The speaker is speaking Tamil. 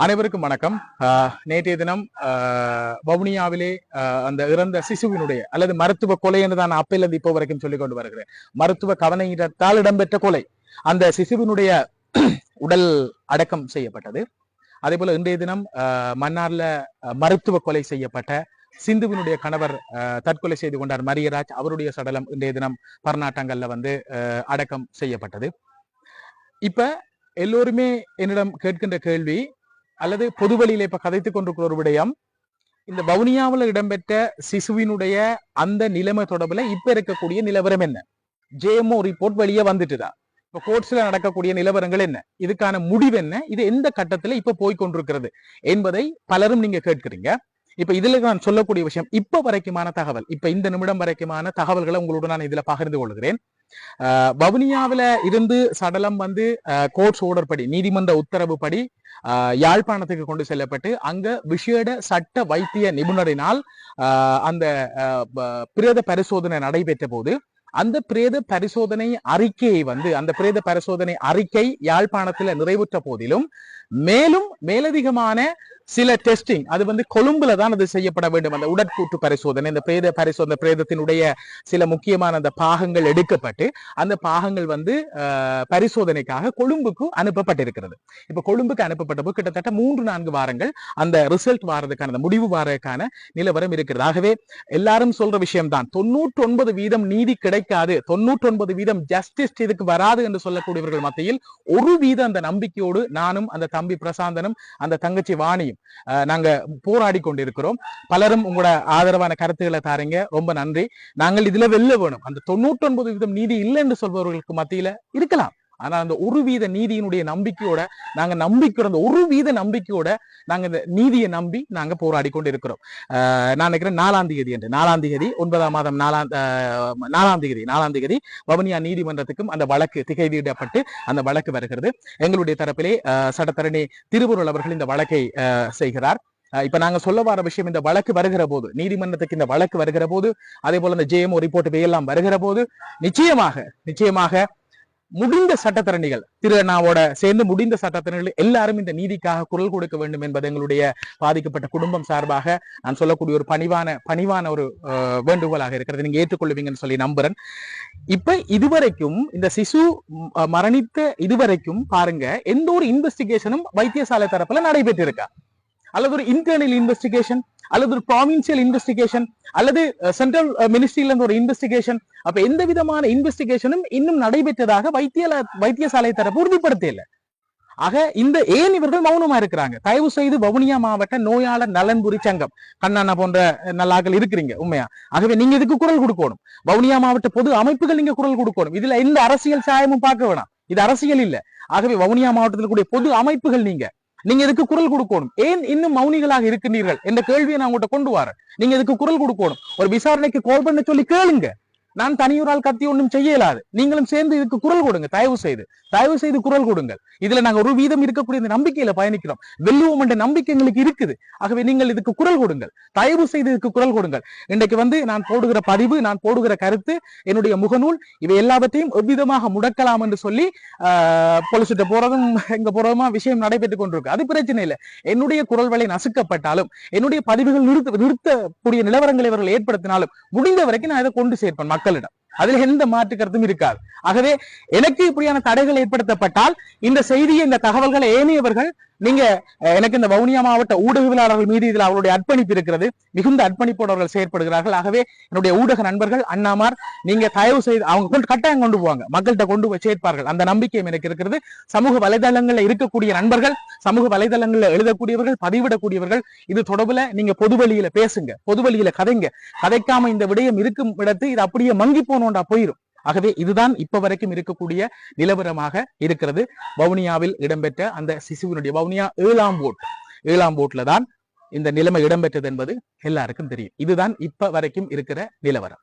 அனைவருக்கும் வணக்கம். ஆஹ் நேற்றைய தினம் ஆஹ் வவுனியாவிலே அந்த இறந்த சிசுவினுடைய அல்லது மருத்துவ கொலை என்று தான் அப்பிலிருந்து இப்போ வரைக்கும் சொல்லிக் கொண்டு வருகிறேன். மருத்துவ கவனையிடத்தால் இடம்பெற்ற கொலை. அந்த சிசுவினுடைய உடல் அடக்கம் செய்யப்பட்டது. அதே போல இன்றைய தினம் ஆஹ் மன்னார்ல மருத்துவ கொலை செய்யப்பட்ட சிந்துவினுடைய கணவர் தற்கொலை செய்து கொண்டார் மரியராஜ். அவருடைய சடலம் இன்றைய தினம் பர்நாட்டங்கள்ல வந்து ஆஹ் அடக்கம் செய்யப்பட்டது. இப்ப எல்லோருமே என்னிடம் கேட்கின்ற கேள்வி அல்லது பொதுவெளியில இப்ப கதைத்துக் கொண்டிருக்கிற ஒரு விடயம். இந்த வவுனியாவில் இடம்பெற்ற சிசுவினுடைய அந்த நிலைமை தொடர்புல இப்ப இருக்கக்கூடிய நிலவரம் என்ன? ஜேஎம்ஓ ரிப்போர்ட் வெளியே வந்துட்டுதான் இப்ப கோர்ட்ஸ்ல நடக்கக்கூடிய நிலவரங்கள் என்ன? இதுக்கான முடிவு என்ன? இது எந்த கட்டத்துல இப்ப போய் கொண்டிருக்கிறது? என்பதை பலரும் நீங்க கேட்கிறீங்க. இப்ப இதுல நான் சொல்லக்கூடிய விஷயம் இப்ப வரைக்குமான தகவல் இப்ப இந்த நிமிடம் வரைக்குமான தகவல்களை உங்களோட நான் இதுல பகிர்ந்து கொள்கிறேன். வவுனியாவில இருந்து சடலம் வந்து கோர்ட்ஸ் ஓர்டர் படி நீதிமன்ற உத்தரவு படி யாழ்ப்பாணத்துக்கு கொண்டு செல்லப்பட்டு அங்க விசேட சட்ட வைத்திய நிபுணரினால் ஆஹ் அந்த பிரேத பரிசோதனை நடைபெற்ற போது அந்த பிரேத பரிசோதனை அறிக்கையை வந்து அந்த பிரேத பரிசோதனை அறிக்கை யாழ்ப்பாணத்துல நிறைவுற்ற போதிலும் மேலும் மேலதிகமான சில டெஸ்டிங் அது வந்து கொழும்புல தான் அது செய்யப்பட வேண்டும். அந்த உடற்கூட்டு பரிசோதனை இந்த பிரேத பரிசோதனை பிரேதத்தினுடைய சில முக்கியமான அந்த பாகங்கள் எடுக்கப்பட்டு அந்த பாகங்கள் வந்து பரிசோதனைக்காக கொழும்புக்கு அனுப்பப்பட்டிருக்கிறது. இப்ப கொழும்புக்கு அனுப்பப்பட்ட போது கிட்டத்தட்ட மூன்று நான்கு வாரங்கள் அந்த ரிசல்ட் வாரதுக்கான அந்த முடிவு வாரதுக்கான நிலவரம் இருக்கிறது. ஆகவே எல்லாரும் சொல்ற விஷயம் தான் தொண்ணூற்றி ஒன்பது வீதம் நீதி கிடைக்காது. தொண்ணூற்றி ஒன்பது வீதம் ஜஸ்டிஸ் இதுக்கு வராது என்று சொல்லக்கூடியவர்கள் மத்தியில் ஒரு வீதம் அந்த நம்பிக்கையோடு நானும் அந்த தம்பி பிரசாந்தனும் அந்த தங்கச்சி வாணியும் நாங்க போராடி கொண்டிருக்கிறோம் பலரும் உங்களோட ஆதரவான கருத்துக்களை தாரீங்க. ரொம்ப நன்றி. நாங்கள் இதுல வெல்ல வேணும். அந்த தொண்ணூற்றி ஒன்பது வீதம் நீதி இல்லை என்று சொல்பவர்களுக்கு மத்தியில இருக்கலாம். ஆனா அந்த ஒரு வீத நீதியினுடைய நம்பிக்கையோட நாங்க நம்பிக்கிற அந்த ஒரு வீத நம்பிக்கையோட நாங்க இந்த நீதியை நம்பி நாங்க போராடி கொண்டு இருக்கிறோம் நான் நினைக்கிறேன் நாலாம் தேதி என்று நாலாம் தேதி ஒன்பதாம் மாதம் நாலாம் நாலாம் தேதி நாலாம் தேதி வவுனியா நீதிமன்றத்துக்கும் அந்த வழக்கு திகைதிடப்பட்டு அந்த வழக்கு வருகிறது. எங்களுடைய தரப்பிலே சட்டத்தரணி திருவுருள் அவர்கள் இந்த வழக்கை செய்கிறார். இப்ப நாங்க சொல்ல வர விஷயம் இந்த வழக்கு வருகிற போது நீதிமன்றத்துக்கு இந்த வழக்கு வருகிற போது அதே போல இந்த ஜேஎம்ஓ ரிப்போர்ட் எல்லாம் வருகிற போது நிச்சயமாக நிச்சயமாக முடிந்த சட்டத்தரணிகள் திரு சேர்ந்து முடிந்த சட்டத்தரணிகள் எல்லாரும் இந்த நீதிக்காக குரல் கொடுக்க வேண்டும் என்பது எங்களுடைய பாதிக்கப்பட்ட குடும்பம் சார்பாக நான் சொல்லக்கூடிய ஒரு பணிவான பணிவான ஒரு வேண்டுகோளாக இருக்கிறது. நீங்க ஏற்றுக்கொள்வீங்கன்னு சொல்லி நம்புறேன். இப்ப இதுவரைக்கும் இந்த சிசு மரணித்த இதுவரைக்கும் பாருங்க எந்த ஒரு இன்வெஸ்டிகேஷனும் வைத்தியசாலை தரப்புல நடைபெற்றிருக்கா? அல்லது ஒரு இன்டர்னல் இன்வெஸ்டிகேஷன் அல்லது ஒரு ப்ராவின்சியல் இன்வெஸ்டிகேஷன் அல்லது சென்ட்ரல் மினிஸ்ட்ரியில இருந்து ஒரு இன்வெஸ்டிகேஷன் அப்ப எந்த விதமான இன்வெஸ்டிகேஷனும் இன்னும் நடைபெற்றதாக வைத்திய வைத்தியசாலை தரப்பு உறுதிப்படுத்தல. ஆக இந்த ஏன் இவர்கள் மௌனமா இருக்கிறாங்க? தயவு செய்து வவுனியா மாவட்ட நோயாளர் நலன்புரி சங்கம் கண்ணாண்ணா போன்ற நல்லாக்கள் இருக்கிறீங்க உண்மையா? ஆகவே நீங்க இதுக்கு குரல் கொடுக்கணும். வவுனியா மாவட்ட பொது அமைப்புகள் நீங்க குரல் கொடுக்கணும். இதுல எந்த அரசியல் சாயமும் பார்க்க வேணாம். இது அரசியல் இல்ல. ஆகவே வவுனியா மாவட்டத்தில் கூடிய பொது அமைப்புகள் நீங்க நீங்க இதுக்கு குரல் கொடுக்கணும்? ஏன் இன்னும் மௌனிகளாக இருக்கிறீர்கள்? என்ற கேள்வியை நான் உங்கள்கிட்ட கொண்டு வரேன். நீங்க இதுக்கு குரல் கொடுக்கணும்? ஒரு விசாரணைக்கு கால் பண்ண சொல்லி கேளுங்க. நான் தனியொரால் கத்தி ஒன்றும் செய்ய இயலாது நீங்களும் சேர்ந்து இதுக்கு குரல் கொடுங்க தயவு செய்து. தயவு செய்து குரல் கொடுங்கள். இதுல நாங்க ஒரு வீதம் இருக்கக்கூடிய இந்த நம்பிக்கையில பயணிக்கிறோம். வெல்லுவோம் என்ற நம்பிக்கை எங்களுக்கு இருக்குது. ஆகவே நீங்கள் இதுக்கு குரல் கொடுங்கள். தயவு செய்து இதுக்கு குரல் கொடுங்கள். இன்றைக்கு வந்து நான் போடுகிற பதிவு நான் போடுகிற கருத்து என்னுடைய முகநூல் இவை எல்லாவற்றையும் எவ்விதமாக முடக்கலாம் என்று சொல்லி ஆஹ் பொலிசிட்ட போறதும் எங்க போறதுமா விஷயம் நடைபெற்றுக் கொண்டிருக்கு. அது பிரச்சனை இல்லை. என்னுடைய குரல் வலை நசுக்கப்பட்டாலும் என்னுடைய பதிவுகள் நிறுத்த நிறுத்தக்கூடிய நிலவரங்களை இவர்கள் ஏற்படுத்தினாலும் முடிந்த வரைக்கும் நான் இதை கொண்டு சேர்ப்பேன். மக்களிடம். அதில் எந்த மாற்று கருத்தும் இருக்காது. ஆகவே எனக்கு இப்படியான தடைகள் ஏற்படுத்தப்பட்டால் இந்த செய்தியை இந்த தகவல்களை ஏனையவர்கள் நீங்க எனக்கு இந்த வவுனியா மாவட்ட ஊடகவியலாளர்கள் மீது இதில் அவருடைய அர்ப்பணிப்பு இருக்கிறது. மிகுந்த அர்ப்பணிப்போடு அவர்கள் செயற்படுகிறார்கள். ஆகவே என்னுடைய ஊடக நண்பர்கள் அண்ணாமார் நீங்க தயவு செய்து அவங்க கொண்டு கட்டாயம் கொண்டு போவாங்க. மக்கள்கிட்ட கொண்டு போய் சேர்ப்பார்கள். அந்த நம்பிக்கையும் எனக்கு இருக்கிறது. சமூக வலைதளங்களில் இருக்கக்கூடிய நண்பர்கள் சமூக வலைதளங்களில் எழுதக்கூடியவர்கள் பதிவிடக்கூடியவர்கள் இது தொடர்புல நீங்க பொதுவெளியில பேசுங்க. பொதுவெளியில கதைங்க. கதைக்காம இந்த விடயம் இருக்கும் இடத்து இது அப்படியே மங்கி போனோண்டா போயிடும் ஆகவே இதுதான் இப்ப வரைக்கும் இருக்கக்கூடிய நிலவரமாக இருக்கிறது. வவுனியாவில் இடம்பெற்ற அந்த சிசுவினுடைய வவுனியா ஏழாம் ஓட் ஏழாம் போட்ல தான் இந்த நிலைமை இடம்பெற்றது என்பது எல்லாருக்கும் தெரியும். இதுதான் இப்ப வரைக்கும் இருக்கிற நிலவரம்.